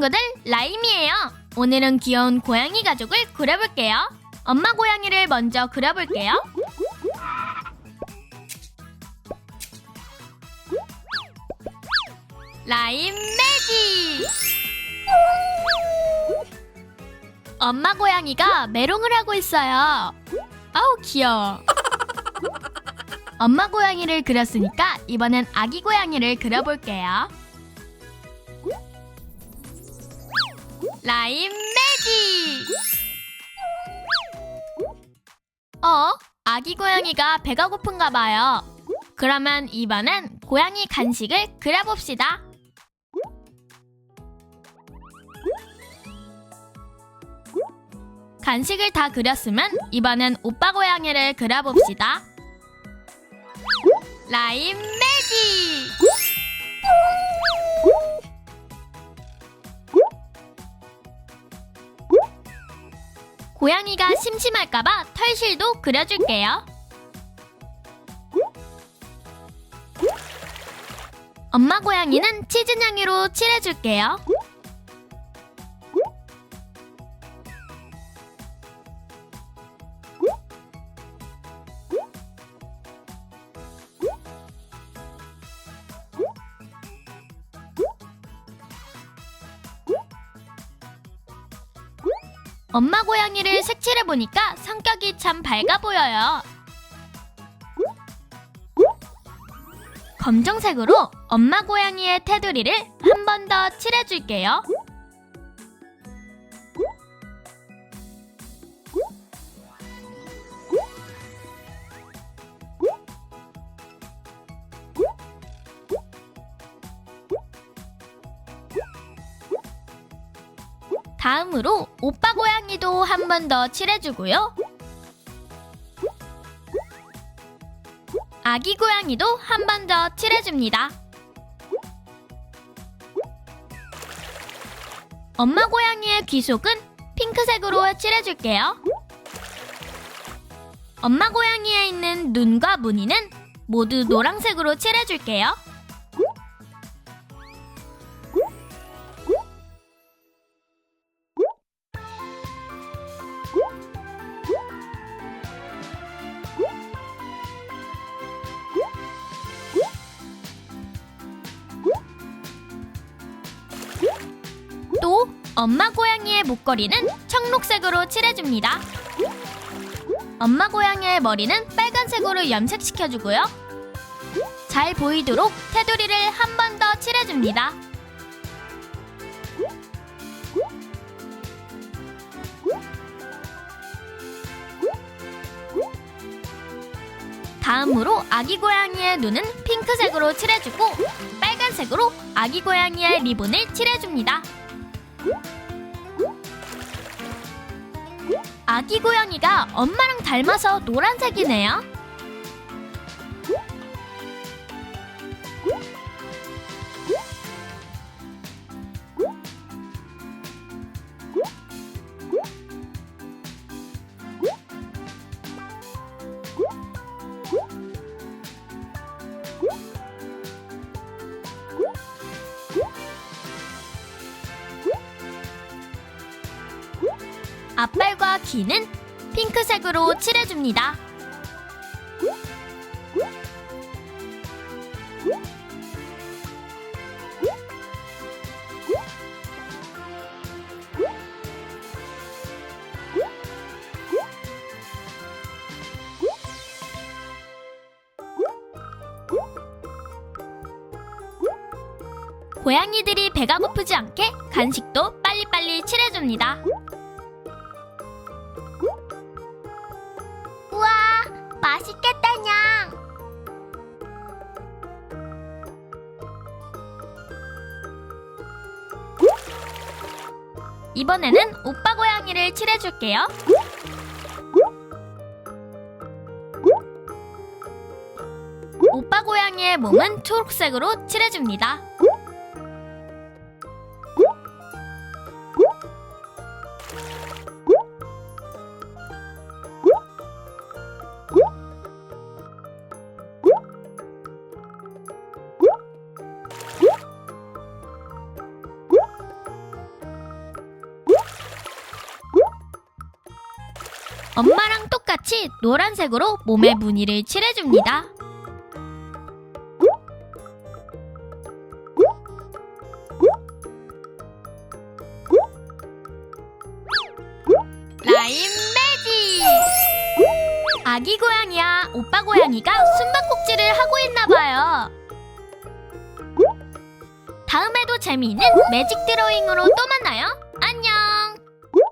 친구들 라임이에요. 오늘은 귀여운 고양이 가족을 그려볼게요. 엄마 고양이를 먼저 그려볼게요. 라임 매직! 엄마 고양이가 메롱을 하고 있어요. 아우 귀여워. 엄마 고양이를 그렸으니까 이번엔 아기 고양이를 그려볼게요. 라임 매직! 어? 아기 고양이가 배가 고픈가 봐요. 그러면 이번엔 고양이 간식을 그려봅시다. 간식을 다 그렸으면 이번엔 오빠 고양이를 그려봅시다. 라임 매직! 고양이가 심심할까봐 털실도 그려줄게요. 엄마 고양이는 치즈냥이로 칠해줄게요. 엄마 고양이를 색칠해보니까 성격이 참 밝아 보여요. 검정색으로 엄마 고양이의 테두리를 한 번 더 칠해줄게요. 다음으로 오빠 고양이도 한 번 더 칠해주고요. 아기 고양이도 한 번 더 칠해줍니다. 엄마 고양이의 귀속은 핑크색으로 칠해줄게요. 엄마 고양이에 있는 눈과 무늬는 모두 노란색으로 칠해줄게요. 또 엄마 고양이의 목걸이는 청록색으로 칠해줍니다. 엄마 고양이의 머리는 빨간색으로 염색시켜주고요. 잘 보이도록 테두리를 한 번 더 칠해줍니다. 다음으로 아기 고양이의 눈은 핑크색으로 칠해주고 빨간색으로 아기 고양이의 리본을 칠해줍니다. 아기 고양이가 엄마랑 닮아서 노란색이네요. 앞발과 귀는 핑크색으로 칠해줍니다. 고양이들이 배가 고프지 않게 간식도 빨리빨리 칠해줍니다. 우와, 맛있겠다, 냥. 이번에는 오빠 고양이를 칠해줄게요. 오빠 고양이의 몸은 초록색으로 칠해줍니다. 엄마랑 똑같이 노란색으로 몸에 무늬를 칠해줍니다. 라임 매직! 아기 고양이와 오빠 고양이가 숨바꼭질을 하고 있나봐요. 다음에도 재미있는 매직 드로잉으로 또 만나요. 안녕!